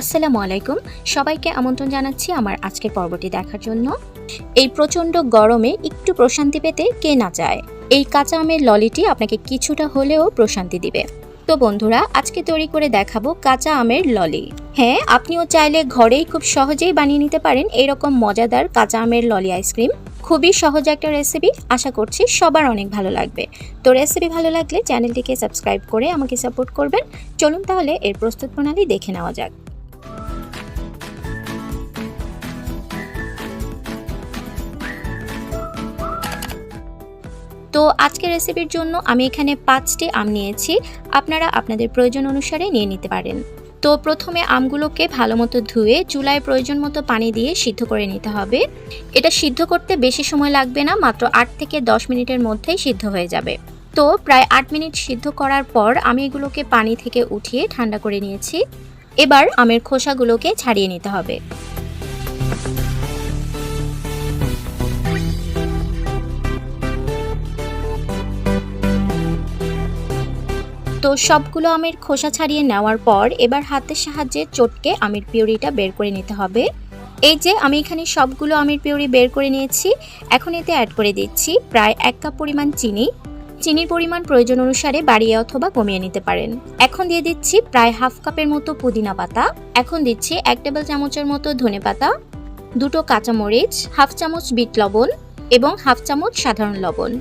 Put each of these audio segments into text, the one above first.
আসসালামু আলাইকুম। সবাইকে আমন্ত্রণ জানাচ্ছি আমার আজকের পর্বটি দেখার জন্য। এই প্রচণ্ড গরমে একটু প্রশান্তি পেতে কে না চায়? এই কাঁচা আমের ললিটি আপনাকে কিছুটা হলেও প্রশান্তি দিবে। তো বন্ধুরা, আজকে তৈরি করে দেখাবো কাঁচা আমের ললি। হ্যাঁ আপনিও চাইলে ঘরেই খুব সহজেই বানিয়ে নিতে পারেন এরকম মজাদার কাঁচা আমের ললি আইসক্রিম। খুবই সহজ একটা রেসিপি, আশা করছি সবার অনেক ভালো লাগবে। তো রেসিপি ভালো লাগলে চ্যানেলটিকে সাবস্ক্রাইব করে আমাকে সাপোর্ট করবেন। চলুন তাহলে এর প্রস্তুত প্রণালী দেখে নেওয়া যাক। তো আজকের রেসিপির জন্য আমি এখানে পাঁচটি আম নিয়েছি। আপনারা আপনাদের প্রয়োজন অনুসারে নিয়ে নিতে পারেন। তো প্রথমে আমগুলোকে ভালো মতো ধুয়ে চুলায় প্রয়োজন মতো পানি দিয়ে সিদ্ধ করে নিতে হবে। এটা সিদ্ধ করতে বেশি সময় লাগবে না, মাত্র আট থেকে দশ মিনিটের মধ্যেই সিদ্ধ হয়ে যাবে। তো প্রায় আট মিনিট সিদ্ধ করার পর আমি এগুলোকে পানি থেকে উঠিয়ে ঠান্ডা করে নিয়েছি। এবার আমের খোসাগুলোকে ছাড়িয়ে নিতে হবে। তো সবগুলো আমের খোসা ছাড়িয়ে নেওয়ার পর এবার হাতের সাহায্যে চটকে আমের পিউরিটা বের করে নিতে হবে। এই যে আমি এখানে সবগুলো আমের পিউরি বের করে নিয়েছি, এখন এতে অ্যাড করে দিচ্ছি প্রায় এক কাপ পরিমাণ চিনি। চিনির পরিমাণ প্রয়োজন অনুসারে বাড়িয়ে অথবা কমিয়ে নিতে পারেন। এখন দিয়ে দিচ্ছি প্রায় হাফ কাপের মতো পুদিনা পাতা। এখন দিচ্ছি এক টেবিল চামচের মতো ধনে পাতা, দুটো কাঁচামরিচ, হাফ চামচ বিট লবণ এবং হাফ চামচ সাধারণ লবণ।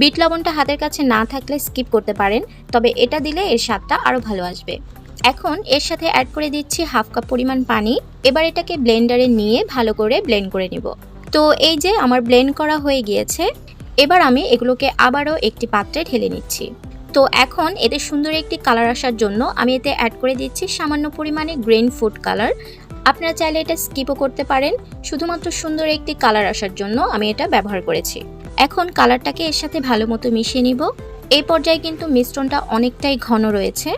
বিট লবণটা হাতের কাছে না থাকলে স্কিপ করতে পারেন, তবে এটা দিলে এর স্বাদটা আরও ভালো আসবে। এখন এর সাথে অ্যাড করে দিচ্ছি হাফ কাপ পরিমাণ পানি। এবার এটাকে ব্লেন্ডারে নিয়ে ভালো করে ব্লেন্ড করে নিব। তো এই যে আমার ব্লেন্ড করা হয়ে গিয়েছে, এবার আমি এগুলোকে আবারও একটি পাত্রে ঢেলে নিচ্ছি। তো এখন এতে সুন্দর একটি কালার আসার জন্য আমি এতে অ্যাড করে দিচ্ছি সামান্য পরিমাণে গ্রিন ফুড কালার আপনারা চাইলে এটা স্কিপও করতে পারেন। শুধুমাত্র সুন্দর একটি কালার আসার জন্য আমি এটা ব্যবহার করেছি। এখন কালারটাকে এর সাথে ভালো মতো মিশিয়ে নিব। এই পর্যায়ে কিন্তু মিশ্রণটা অনেকটাই ঘন রয়েছে।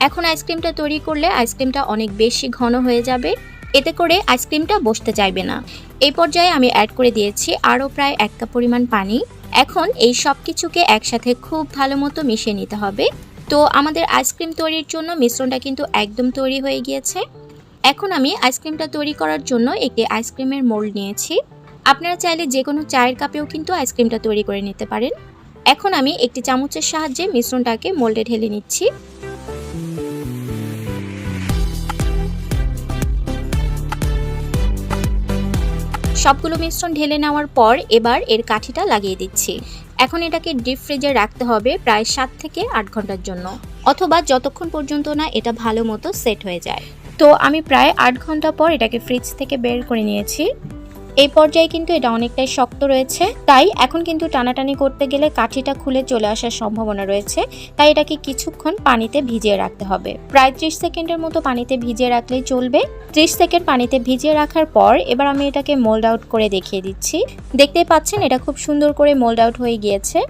এখন আইসক্রিমটা তৈরি করলে আইসক্রিমটা অনেক বেশি ঘন হয়ে যাবে। এতে করে আইসক্রিমটা বসতে চাইবে না। এই পর্যায়ে আমি অ্যাড করে দিয়েছি আরও প্রায় এক কাপ পরিমাণ পানি। এখন এই সব কিছুকে একসাথে খুব ভালো মতো মিশিয়ে নিতে হবে। তো আমাদের আইসক্রিম তৈরির জন্য মিশ্রণটা কিন্তু একদম তৈরি হয়ে গিয়েছে। এখন আমি আইসক্রিমটা তৈরি করার জন্য একটি আইসক্রিমের মোল্ড নিয়েছি। আপনারা চাইলে যে কোনো চায়ের কাপেও কিন্তু আইসক্রিমটা তৈরি করে নিতে পারেন। এখন আমি একটি চামচের সাহায্যে মিশ্রণটাকে মোল্ডে ঢেলে নিচ্ছি। সবগুলো মিশ্রণ ঢেলে নেওয়ার পর এবার এর কাঠিটা লাগিয়ে দিচ্ছি। এখন এটাকে ডিপ ফ্রিজে রাখতে হবে প্রায় সাত থেকে আট ঘণ্টার জন্য। অথবা যতক্ষণ পর্যন্ত না এটা ভালো মতো সেট হয়ে যায়। তো আমি প্রায় আট ঘণ্টা পর এটাকে ফ্রিজ থেকে বের করে নিয়েছি। এই পর্যায়ে কিন্তু এটা অনেকটাই শক্ত রয়েছে। তাই এখন কিন্তু টানাটানি করতে গেলে কাঠিটা খুলে চলে আসার সম্ভাবনা রয়েছে। তাই এটাকে কিছুক্ষণ পানিতে ভিজিয়ে রাখতে হবে। প্রায় ত্রিশ সেকেন্ডের মতো পানিতে ভিজিয়ে রাখলেই চলবে। ত্রিশ সেকেন্ড পানিতে ভিজিয়ে রাখার পর এবার আমি এটাকে মোল্ড আউট করে দেখিয়ে দিচ্ছি। দেখতেই পাচ্ছেন এটা খুব সুন্দর করে মোল্ড আউট হয়ে গিয়েছে।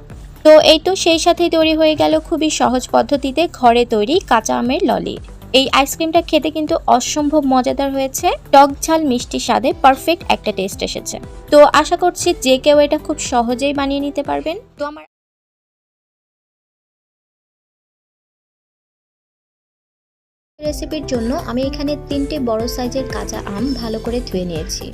তো এই তো সেই সাথেই তৈরি হয়ে গেল খুবই সহজ পদ্ধতিতে ঘরে তৈরি কাঁচা আমের ললি। এই আইসক্রিমটা খেতে কিন্তু অসম্ভব মজাদার হয়েছে। টক ঝাল মিষ্টি স্বাদে পারফেক্ট একটা টেস্ট এসেছে। তো আশা করছি যে কেউ এটা খুব সহজেই বানিয়ে নিতে পারবেন। তো আমার রেসিপির জন্য আমি এখানে তিনটে বড় সাইজের কাঁচা আম ভালো করে ধুয়ে নিয়েছি।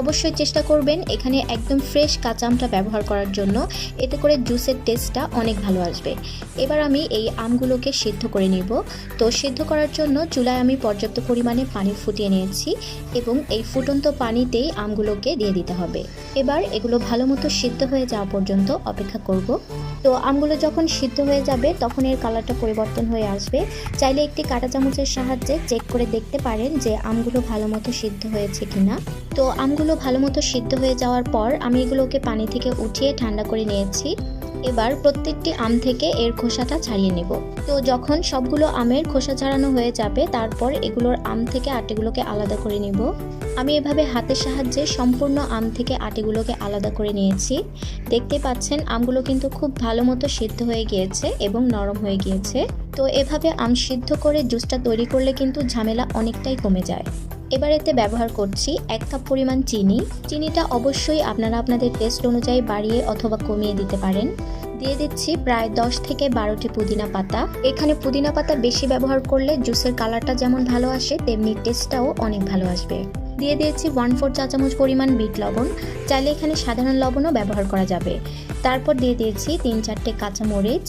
অবশ্যই চেষ্টা করবেন এখানে একদম ফ্রেশ কাঁচা আমটা ব্যবহার করার জন্য। এতে করে জুসের টেস্টটা অনেক ভালো আসবে। এবার আমি এই আমগুলোকে সিদ্ধ করে নিব। তো সিদ্ধ করার জন্য চুলায় আমি পর্যাপ্ত পরিমাণে পানি ফুটিয়ে নিয়েছি এবং এই ফুটন্ত পানিতেই আমগুলোকে দিয়ে দিতে হবে। এবার এগুলো ভালো মতো সিদ্ধ হয়ে যাওয়া পর্যন্ত অপেক্ষা করব। তো আমগুলো যখন সিদ্ধ হয়ে যাবে তখন এর কালারটা পরিবর্তন হয়ে আসবে। চাইলে একটি কাঁটা চামচের সাহায্যে চেক করে দেখতে পারেন যে আমগুলো ভালো মতো সিদ্ধ হয়েছে কিনা। তো আমগুলো ভালো মতো সিদ্ধ হয়ে যাওয়ার পর আমি এগুলোকে পানি থেকে উঠিয়ে ঠান্ডা করে নিয়েছি। এবার প্রত্যেকটি আম থেকে এর খোসাটা ছাড়িয়ে নেব। তো যখন সবগুলো আমের খোসা ছাড়ানো হয়ে যাবে, তারপর এগুলোর আম থেকে আটিগুলোকে আলাদা করে নেব। আমি এভাবে হাতের সাহায্যে সম্পূর্ণ আম থেকে আটিগুলোকে আলাদা করে নিয়েছি। দেখতে পাচ্ছেন, আমগুলো কিন্তু খুব ভালো মতো সিদ্ধ হয়ে গিয়েছে এবং নরম হয়ে গিয়েছে। তো এভাবে আম সিদ্ধ করে জুসটা তৈরি করলে কিন্তু ঝামেলা অনেকটাই কমে যায়। এবার এতে ব্যবহার করছি এক কাপ পরিমাণ চিনি। চিনিটা অবশ্যই আপনারা আপনাদের টেস্ট অনুযায়ী বাড়িয়ে অথবা কমিয়ে দিতে পারেন। দিয়ে দিচ্ছি প্রায় দশ থেকে বারোটি পুদিনা পাতা। এখানে পুদিনা পাতা বেশি ব্যবহার করলে জুসের কালারটা যেমন ভালো আসে, তেমনি টেস্টটাও অনেক ভালো আসবে। দিয়ে দিয়েছি ওয়ান ফোর চা চামচ পরিমাণ বিট লবণ। চাইলে এখানে সাধারণ লবণও ব্যবহার করা যাবে। তারপর দিয়ে দিয়েছি তিন চারটে কাঁচামরিচ।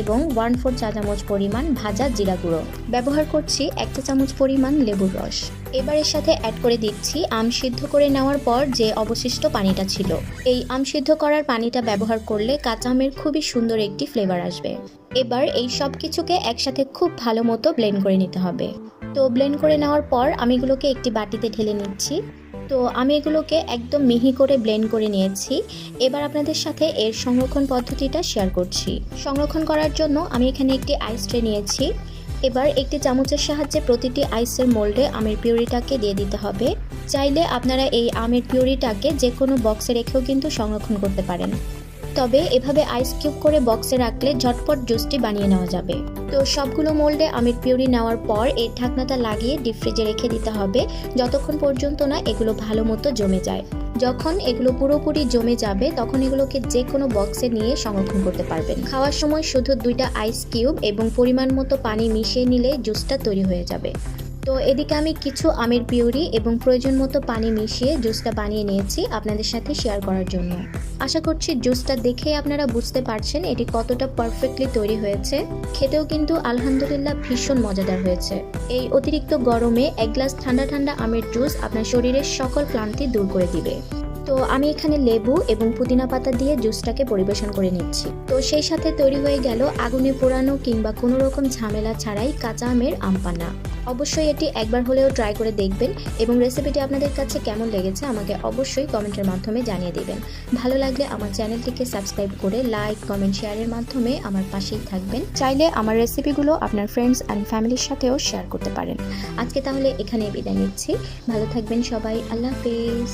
এবং ওয়ান ফোর চা চামচ পরিমাণ ভাজা জিরা গুঁড়ো। ব্যবহার করছি এক চা চামচ পরিমাণ লেবুর রস। এবার এর সাথে অ্যাড করে দিচ্ছি আম সিদ্ধ করে নেওয়ার পর যে অবশিষ্ট পানিটা ছিল। এই আম সিদ্ধ করার পানিটা ব্যবহার করলে কাঁচা আমের খুবই সুন্দর একটি ফ্লেভার আসবে। এবার এই সব কিছুকে একসাথে খুব ভালো মতো ব্লেন্ড করে নিতে হবে। তো ব্লেন্ড করে নেওয়ার পর আমি এগুলোকে একটি বাটিতে ঢেলে নিচ্ছি। তো আমি এগুলোকে একদম মিহি করে ব্লেন্ড করে নিয়েছি। এবার আপনাদের সাথে এর সংরক্ষণ পদ্ধতিটা শেয়ার করছি। সংরক্ষণ করার জন্য আমি এখানে একটি আইস ট্রে নিয়েছি। এবার একটি চামচের সাহায্যে প্রতিটি আইসের মোল্ডে আমের পিউরিটাকে দিয়ে দিতে হবে। চাইলে আপনারা এই আমের পিউরিটাকে যে কোনো বক্সে রেখেও কিন্তু সংরক্ষণ করতে পারেন। তবে এভাবে আইস কিউব করে বক্সে রাখলে ঝটপট জুসটি বানিয়ে নেওয়া যাবে। তো সবগুলো মোল্ডে আমের পিউরি নেওয়ার পর এর ঢাকনাটা লাগিয়ে ডিপ ফ্রিজে রেখে দিতে হবে। যতক্ষণ পর্যন্ত না এগুলো ভালো মতো জমে যায়। যখন এগুলো পুরোপুরি জমে যাবে, তখন এগুলোকে যে কোনো বক্সে নিয়ে সংরক্ষণ করতে পারবেন। খাওয়ার সময় শুধু দুইটা আইস কিউব এবং পরিমাণ মতো পানি মিশিয়ে নিলে জুসটা তৈরি হয়ে যাবে। তো এদিকে আমি কিছু আমের পিউরি এবং প্রয়োজন মতো পানি মিশিয়ে জুসটা বানিয়ে নিয়েছি আপনাদের সাথে শেয়ার করার জন্য। আশা করছি জুসটা দেখেই আপনারা বুঝতে পারছেন এটি কতটা পারফেক্টলি তৈরি হয়েছে। খেতেও কিন্তু আলহামদুলিল্লাহ ভীষণ মজাদার হয়েছে। এই অতিরিক্ত গরমে এক গ্লাস ঠান্ডা ঠান্ডা আমের জুস আপনার শরীরের সকল ক্লান্তি দূর করে দিবে। তো আমি এখানে লেবু এবং পুদিনা পাতা দিয়ে জুসটাকে পরিবেশন করে নিচ্ছি। তো সেই সাথে তৈরি হয়ে গেল আগুনে পোড়ানো কিংবা কোনো রকম ঝামেলা ছাড়াই কাঁচা আমের আমপানা অবশ্যই এটি একবার হলেও ট্রাই করে দেখবেন এবং রেসিপিটি আপনাদের কাছে কেমন লেগেছে আমাকে অবশ্যই কমেন্টের মাধ্যমে জানিয়ে দেবেন। ভালো লাগলে আমার চ্যানেলটিকে সাবস্ক্রাইব করে লাইক, কমেন্ট, শেয়ারের মাধ্যমে আমার পাশেই থাকবেন। চাইলে আমার রেসিপিগুলো আপনার ফ্রেন্ডস অ্যান্ড ফ্যামিলির সাথেও শেয়ার করতে পারেন। আজকে তাহলে এখানে বিদায় নিচ্ছি। ভালো থাকবেন সবাই। আল্লাহ হাফেজ।